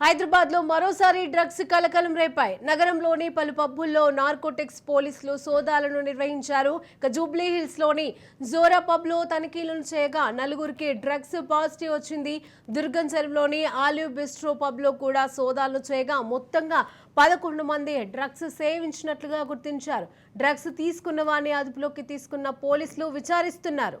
హైదరాబాద్లో మరోసారి డ్రగ్స్ కలకలం రేపాయి. నగరంలోని పలు పబ్బుల్లో నార్కోటిక్స్ పోలీసులు సోదాలను నిర్వహించారు. జూబ్లీ హిల్స్లోని జోరా పబ్లో తనిఖీలను చేయగా నలుగురికి డ్రగ్స్ పాజిటివ్ వచ్చింది. దుర్గం చెరువులోని ఆలివ్ బిస్ట్రో పబ్లో కూడా సోదాలు చేయగా మొత్తంగా పదకొండు మంది డ్రగ్స్ సేవించినట్లుగా గుర్తించారు. డ్రగ్స్ తీసుకున్న వారిని అదుపులోకి తీసుకున్న పోలీసులు విచారిస్తున్నారు.